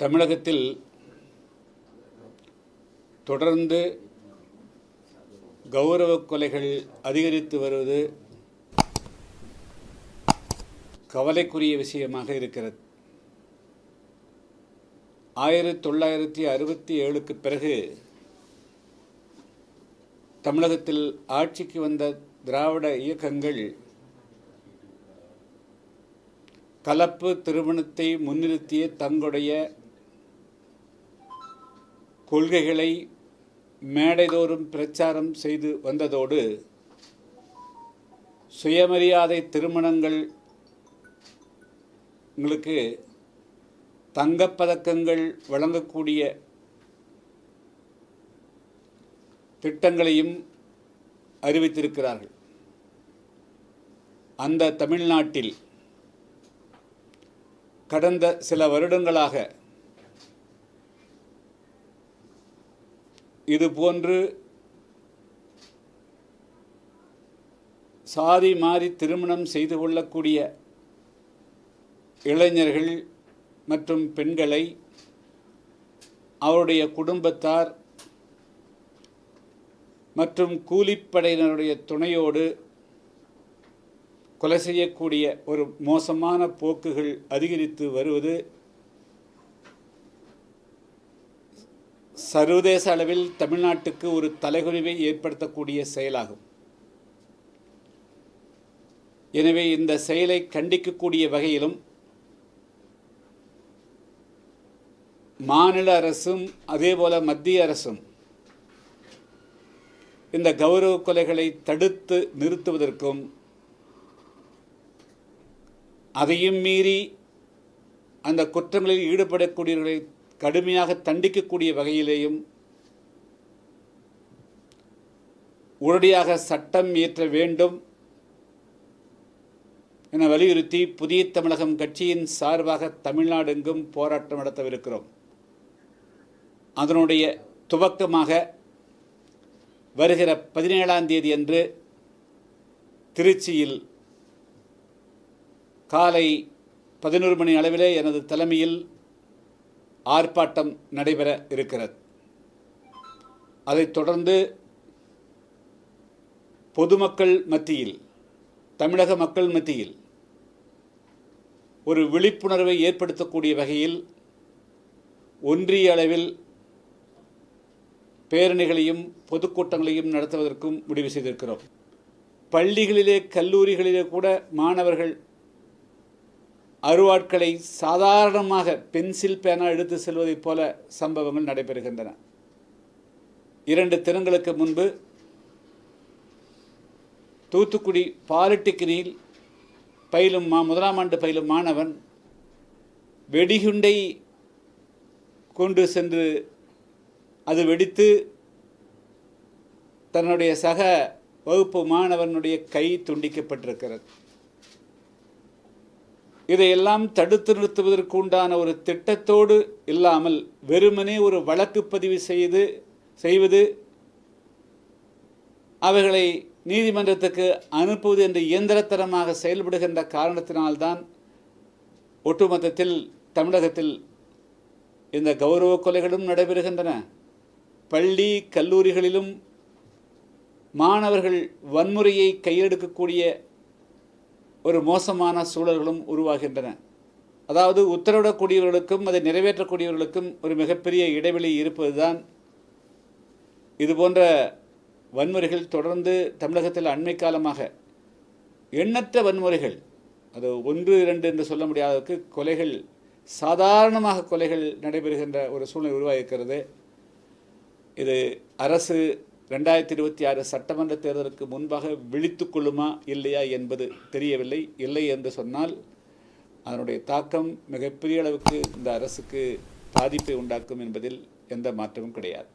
தமிழகத்தில் தொடர்ந்து கௌரவ கொலைகள் அதிகரித்து வருவது கவலைக்குரிய விஷயமாக இருக்கிறது. ஆயிரத்தி தொள்ளாயிரத்தி அறுபத்தி ஏழுக்கு பிறகு தமிழகத்தில் ஆட்சிக்கு வந்த திராவிட இயக்கங்கள் கலப்பு திருமணத்தை முன்னிறுத்திய தங்களுடைய கொள்கைகளை மேடைதோறும் பிரச்சாரம் செய்து வந்ததோடு சுயமரியாதை திருமணங்கள் உங்களுக்கு தங்கப்பதக்கங்கள் வழங்கக்கூடிய திட்டங்களையும் அறிவித்திருக்கிறார்கள். அந்த தமிழ்நாட்டில் கடந்த சில வருடங்களாக இது போன்று சாதி மாறி திருமணம் செய்து கொள்ளக்கூடிய இளைஞர்கள் மற்றும் பெண்களை அவருடைய குடும்பத்தார் மற்றும் கூலிப்படையினருடைய துணையோடு கொலை செய்யக்கூடிய ஒரு மோசமான போக்குகள் அதிகரித்து வருவது சர்வதேச அளவில் தமிழ்நாட்டுக்கு ஒரு தலைகுறிவை ஏற்படுத்தக்கூடிய செயலாகும். எனவே இந்த செயலை கண்டிக்கக்கூடிய வகையிலும் மாநில அரசும் அதேபோல மத்திய அரசும் இந்த கௌரவ கொலைகளை தடுத்து நிறுத்துவதற்கும் அதையும் மீறி அந்த குற்றங்களில் ஈடுபடக்கூடியவர்களை கடுமையாக தண்டிக்கக்கூடிய வகையிலேயும் உடனடியாக சட்டம் இயற்ற வேண்டும் என வலியுறுத்தி புதிய தமிழகம் கட்சியின் சார்பாக தமிழ்நாடு எங்கும் போராட்டம் நடத்தவிருக்கிறோம். அதனுடைய துவக்கமாக வருகிற பதினேழாம் தேதி அன்று திருச்சியில் காலை பதினோரு மணி அளவிலே எனது தலைமையில் ஆர்ப்பாட்டம் நடைபெற இருக்கிறது. அதைத் தொடர்ந்து பொதுமக்கள் மத்தியில் தமிழக மக்கள் மத்தியில் ஒரு விழிப்புணர்வை ஏற்படுத்தக்கூடிய வகையில் ஒன்றிய அளவில் பேரணிகளையும் பொதுக்கூட்டங்களையும் நடத்துவதற்கும் முடிவு செய்திருக்கிறோம். பள்ளிகளிலே கல்லூரிகளிலே கூட மாணவர்கள் அருவாட்களை சாதாரணமாக பென்சில் பேனா எடுத்து செல்வதைப் போல சம்பவங்கள் நடைபெறுகின்றன. இரண்டு தினங்களுக்கு முன்பு தூத்துக்குடி பாலிடெக்னியில் பயிலும் மா முதலாம் ஆண்டு பயிலும் மாணவன் வெடிகுண்டை கொண்டு சென்று அது வெடித்து தன்னுடைய சக வகுப்பு மாணவனுடைய கை துண்டிக்கப்பட்டிருக்கிறது. இதையெல்லாம் தடுத்து நிறுத்துவதற்கு உண்டான ஒரு திட்டத்தோடு இல்லாமல் வெறுமனே ஒரு வழக்கு பதிவு செய்து செய்வது அவைகளை நீதிமன்றத்துக்கு அனுப்புவது என்று இயந்திரத்தனமாக செயல்படுகின்ற காரணத்தினால்தான் ஒட்டுமொத்தத்தில் தமிழகத்தில் இந்த கௌரவ கொலைகளும் நடைபெறுகின்றன. பள்ளி கல்லூரிகளிலும் மாணவர்கள் வன்முறையை கையெடுக்கக்கூடிய ஒரு மோசமான சூழல்களும் உருவாகின்றன. அதாவது உத்தரவிடக்கூடியவர்களுக்கும் அதை நிறைவேற்றக்கூடியவர்களுக்கும் ஒரு மிகப்பெரிய இடைவெளி இருப்பதுதான் இதுபோன்ற வன்முறைகள் தொடர்ந்து தமிழகத்தில் அண்மை காலமாக எண்ணற்ற வன்முறைகள் அது ஒன்று இரண்டு என்று சொல்ல முடியாததுக்கு கொலைகள் சாதாரணமாக கொலைகள் நடைபெறுகின்ற ஒரு சூழ்நிலை உருவாகிருக்கிறது இது அரசு ரெண்டாயிரத்தி இருபத்தி ஆறு சட்டமன்ற தேர்தலுக்கு முன்பாக விழித்து கொள்ளுமா இல்லையா என்பது தெரியவில்லை இல்லை என்று சொன்னால் அதனுடைய தாக்கம் மிகப்பெரிய அளவுக்கு இந்த அரசுக்கு பாதிப்பை உண்டாக்கும் என்பதில் எந்த மாற்றமும் கிடையாது.